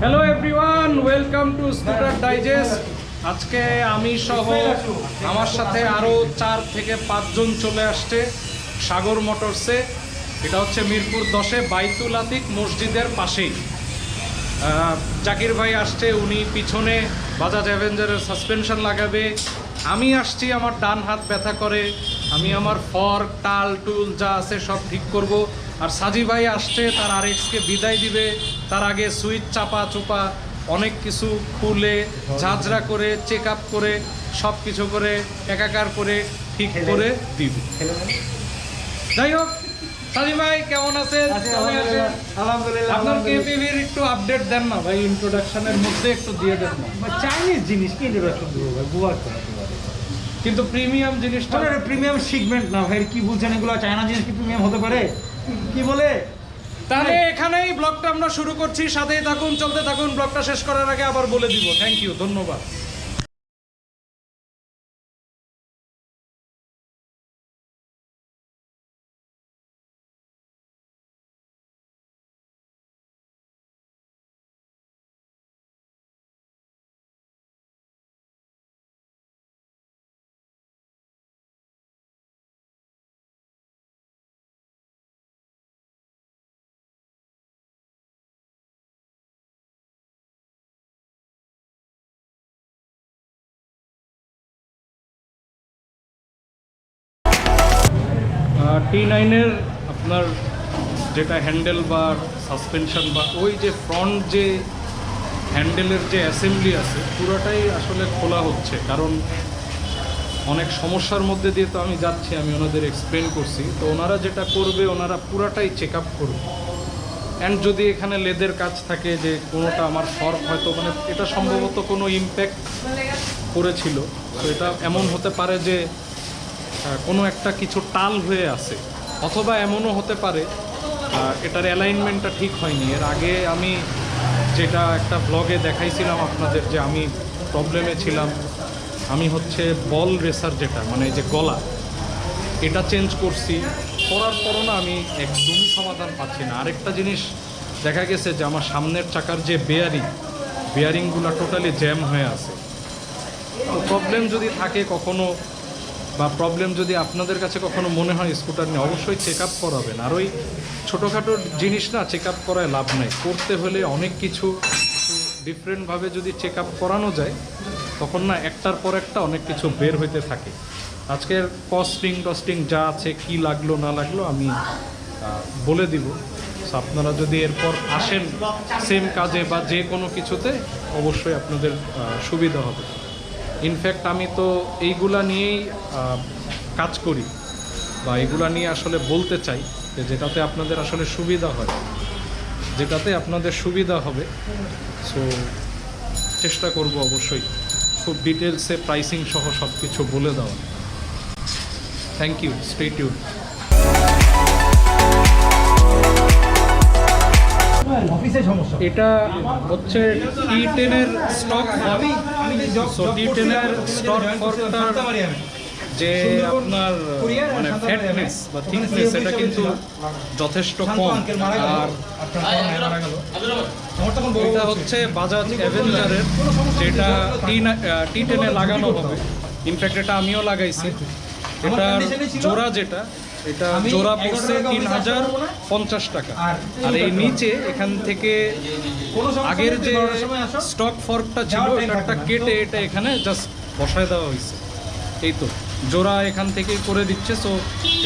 Hello everyone welcome to scooter digest আজকে আমি সহ আমার সাথে আরও চার থেকে পাঁচজন চলে আসছে সাগর মোটরসে। এটা হচ্ছে মিরপুর দশে বাইতুল আতিক মসজিদের পাশেই। জাকির ভাই আসছে, উনি পিছনে বাজাজ অ্যাভেঞ্জারের সাসপেনশন লাগাবে। আমি আসছি আমার ডান হাত ব্যথা করে আমি আমার ফর্ক টাল টুল যা আছে সব ঠিক করব। আর সাজি ভাই আসছে তার আরএক্সকে বিদায় দিবে। তার আগে সুইচ চাপা চুপা অনেক কিছু খুলে ঝাঁঝরা করে চেক আপ করে সব কিছু করে একাকার করে ঠিক করে দিবে। যাই হোক সাজি ভাই কেমন আছেন? আলহামদুলিল্লাহ আপনার কেপিভির একটু আপডেট দেন না ভাই ইন্ট্রোডাকশনের মধ্যে একটু দিয়ে দেন না। চাইনিজ জিনিস কি ইন্ট্রোডাকশন দেবো ভাই? বুয়া। কিন্তু প্রিমিয়াম জিনিসটা প্রিমিয়াম সিগমেন্ট না ভাই কি বলছেন এগুলো চায়না জিনিস কি প্রিমিয়াম হতে পারে? কি বলে? তাহলে এখানেই ব্লগটা আমরা শুরু করছি সাথেই থাকুন চলতে থাকুন ব্লগটা শেষ করার আগে আবার বলে দিব। থ্যাংক ইউ ধন্যবাদ। টি নাইনের আপনার যেটা হ্যান্ডেল বা সাসপেনশন বা ওই যে ফ্রন্ট যে হ্যান্ডেলের যে অ্যাসেম্বলি আছে, পুরোটাই আসলে খোলা হচ্ছে। কারণ অনেক সমস্যার মধ্যে দিয়ে তো আমি যাচ্ছি, আমি ওনাদের এক্সপ্লেন করছি। তো ওনারা যেটা করবে, ওনারা পুরাটাই চেক আপ করবে। অ্যান্ড যদি এখানে লেদের কাজ থাকে যে কোনোটা আমার ফর্ক হয়তো মানে এটা সম্ভবত কোনো ইম্প্যাক্ট করেছিল। তো এটা এমন হতে পারে যে কোনো একটা কিছু টাল হয়ে আছে। অথবা এমনও হতে পারে এটার অ্যালাইনমেন্টটা ঠিক হয়নি। এর আগে আমি যেটা একটা ব্লগে দেখাইছিলাম আপনাদের যে আমি প্রবলেমে ছিলাম, আমি হচ্ছে বল রেসার যেটা মানে যে গলা, এটা চেঞ্জ করছি। করার পরও না আমি একদমই সমাধান পাচ্ছি না। আরেকটা জিনিস দেখা গেছে যে আমার সামনের চাকার যে বেয়ারিং বেয়ারিংগুলো টোটালি জ্যাম হয়ে আছে। তো প্রবলেম যদি থাকে কখনো বা প্রবলেম যদি আপনাদের কাছে কখনো মনে হয় স্কুটার নিয়ে, অবশ্যই চেক আপ করাবেন। আর ওই ছোটোখাটো জিনিস না চেক আপ করায় লাভ নেই। করতে হলে অনেক কিছু ডিফারেন্টভাবে যদি চেক আপ করানো যায়, তখন না একটার পর একটা অনেক কিছু বের হইতে থাকে। আজকের কস্টিং টস্টিং যা আছে, কি লাগল, না লাগল, আমি বলে দিব। আপনারা যদি এরপর আসেন সেম কাজে বা যে কোনো কিছুতে, অবশ্যই আপনাদের সুবিধা হবে। ইনফ্যাক্ট আমি তো এইগুলা নিয়েই কাজ করি বা এগুলা নিয়ে আসলে বলতে চাই যে যেটাতে আপনাদের আসলে সুবিধা হয়, যেটাতে আপনাদের সুবিধা হবে। সো চেষ্টা করব অবশ্যই খুব ডিটেলসে প্রাইসিং সহ সব কিছু বলে দেওয়া থ্যাংক ইউ স্টে টিউন এটা হচ্ছে টি টেনের স্টক So, D10 এর যে আপনার মানে ফ্যাটনেস বা থিকনেস এটা কিন্তু যথেষ্ট কম। আর এটা হচ্ছে। বাজাজ অ্যাভেঞ্জারের যেটা টি টি টেনে লাগানো হবে। ইনফ্যাক্ট এটা আমিও লাগাইছি। এটা জোড়া যেটা এটা জোড়া পড়ছে তিন হাজার পঞ্চাশ টাকা। আর এই নিচে এখান থেকে আগের যে স্টক ফর্কটা ছিল এটা কেটে এটা এখানে জাস্ট বসায় দেওয়া হয়েছে। এই তো জোড়া এখান থেকে করে দিচ্ছে। সো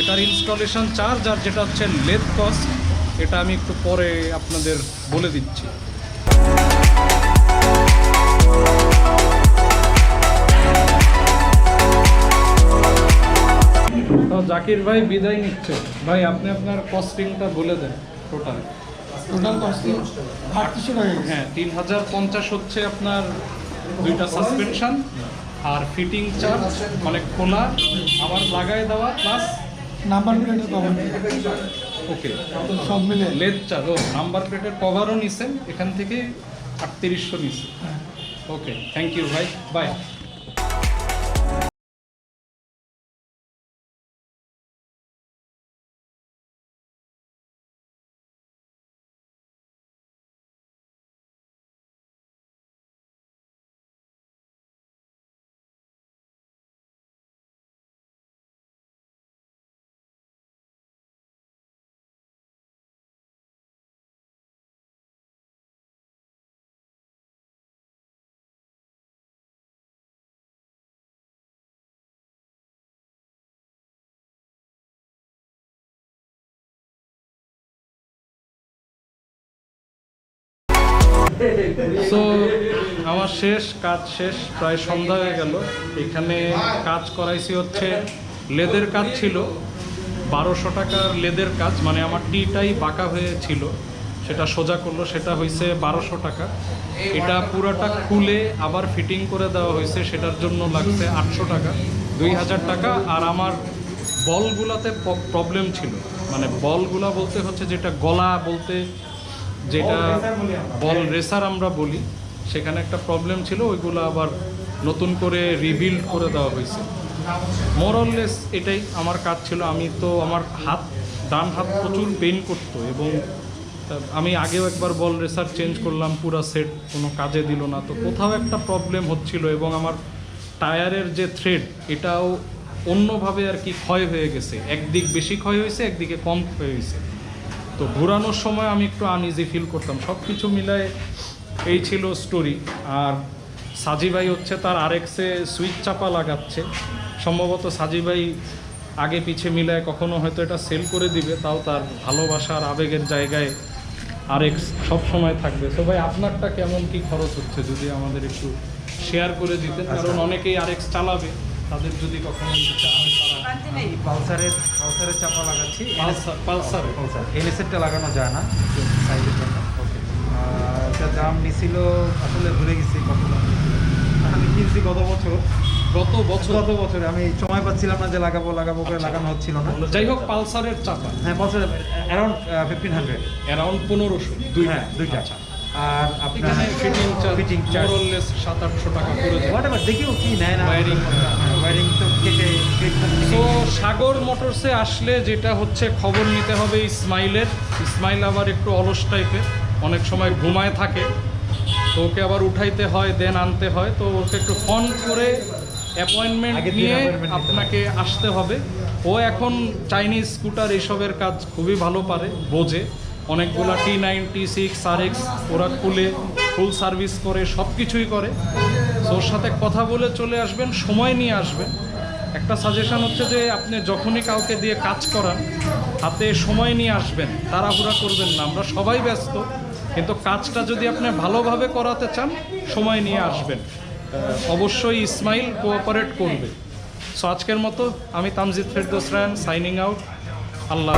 এটার ইনস্টলেশন চার্জ আর যেটা হচ্ছে লেদ কস্ট এটা আমি একটু পরে আপনাদের বলে দিচ্ছি। জাকির ভাই বিদায় নিচ্ছে। ভাই আপনি আপনার কস্টিংটা বলে দেন টোটাল টোটাল কস্টিং আটত্রিশশো টাকা হ্যাঁ তিন হাজার পঞ্চাশ হচ্ছে আপনার দুইটা সাসপেনশন আর ফিটিং চার্জ মানে খোলা আবার লাগাই দেওয়া প্লাস নাম্বার প্লেটের কভার ওকে সব মিলে। লেদ চার্জ ও নাম্বার প্লেটের কভারও নিছেন এখান থেকে আটত্রিশশো নিছে। ওকে থ্যাংক ইউ ভাই। বাই সো আমার শেষ কাজ শেষ, প্রায় সন্ধ্যা হয়ে গেল। এখানে কাজ করাইছি হচ্ছে লেদের কাজ ছিল। বারোশো টাকার লেদের কাজ মানে আমার টিটাই বাঁকা হয়েছিল সেটা সোজা করল, সেটা হয়েছে বারোশো টাকা। এটা পুরাটা খুলে আবার ফিটিং করে দেওয়া হয়েছে সেটার জন্য লাগছে আটশো টাকা, দুই হাজার টাকা। আর আমার বলগুলাতে প্রবলেম ছিল। মানে বলগুলা বলতে হচ্ছে যেটা গলা বলতে যেটা বল রেসার আমরা বলি, সেখানে একটা প্রবলেম ছিল, ওইগুলো আবার নতুন করে রিবিল্ড করে দেওয়া হয়েছে। মোরললেস এটাই আমার কাজ ছিল। আমি তো আমার হাত, ডান হাত প্রচুর পেন করতো এবং আমি আগেও একবার বল রেসার চেঞ্জ করলাম, পুরা সেট কোনো কাজে দিল না। তো কোথাও একটা প্রবলেম হচ্ছিল এবং আমার টায়ারের যে থ্রেড এটাও অন্যভাবে আর কি ক্ষয় হয়ে গেছে। একদিক বেশি ক্ষয় হয়েছে, একদিকে কম ক্ষয় হয়েছে। তো ঘোরানোর সময় আমি একটু আনইজি ফিল করতাম। সব কিছু মিলায় এই ছিল স্টোরি আর সাজি ভাই হচ্ছে তার আরেকসে সুইচ চাপা লাগাচ্ছে। সম্ভবত সাজি ভাই আগে পিছে মিলায় কখনো হয়তো এটা সেল করে দিবে তাও তার ভালোবাসার আবেগের জায়গায় আরেক্স সব সময় থাকবে। তো ভাই আপনারটা কেমন কি খরচ হচ্ছে যদি আমাদের একটু শেয়ার করে দিতেন? কারণ অনেকেই আরেক্স চালাবে তাদের যদি কখনো এই পালসারের পালসারের চাপা লাগাচ্ছি। Pulsar Pulsar? পালসার। এনএসএরটা লাগানো যায় না। সাইডের জন্য। আর এটা দাম নিছিল আসলে ভুলে গেছি কত দাম আমি কিনছি গত বছর। গত বছর? গত বছরে। আমি সময় পাচ্ছিলাম না যে লাগাবো লাগাবো করে লাগানো হচ্ছিল না। যাই হোক পালসারের চাপা। হ্যাঁ Pulsar around fifteen hundred around পনেরোশো। দুই হ্যাঁ দুইটা। আচ্ছা। আর আপনার এখানে ফিটিং চার্জ সাত আটশো টাকা করে যায় এভার দেখিও কি নেয় না। ওয়ারিং তো কেটে সাগর মোটরসে আসলে যেটা হচ্ছে খবর নিতে হবে ইসমাইলের। ইসমাইল আবার একটু অলস টাইপের অনেক সময় ঘুমায় থাকে। তো ওকে আবার উঠাইতে হয় দেন আনতে হয়। তো ওকে একটু ফোন করে অ্যাপয়েন্টমেন্ট নিয়ে আপনাকে আসতে হবে। ও এখন চাইনিজ স্কুটার এইসবের কাজ খুবই ভালো পারে বোঝে। অনেকগুলা টি নাইন টি সিক্স আর এক্স ওরা খুলে ফুল সার্ভিস করে সব কিছুই করে। তো ওর সাথে কথা বলে চলে আসবেন, সময় নিয়ে আসবেন। একটা সাজেশন হচ্ছে যে আপনি যখনই কাউকে দিয়ে কাজ করান, হাতে সময় নিয়ে আসবেন, তাড়াহুড়া করবেন না। আমরা সবাই ব্যস্ত, কিন্তু কাজটা যদি আপনি ভালোভাবে করাতে চান, সময় নিয়ে আসবেন। অবশ্যই ইসমাইল কোঅপারেট করবে। সো আজকের মতো আমি তামজিদ ফেরদোস রায়ন সাইনিং আউট আল্লাহ।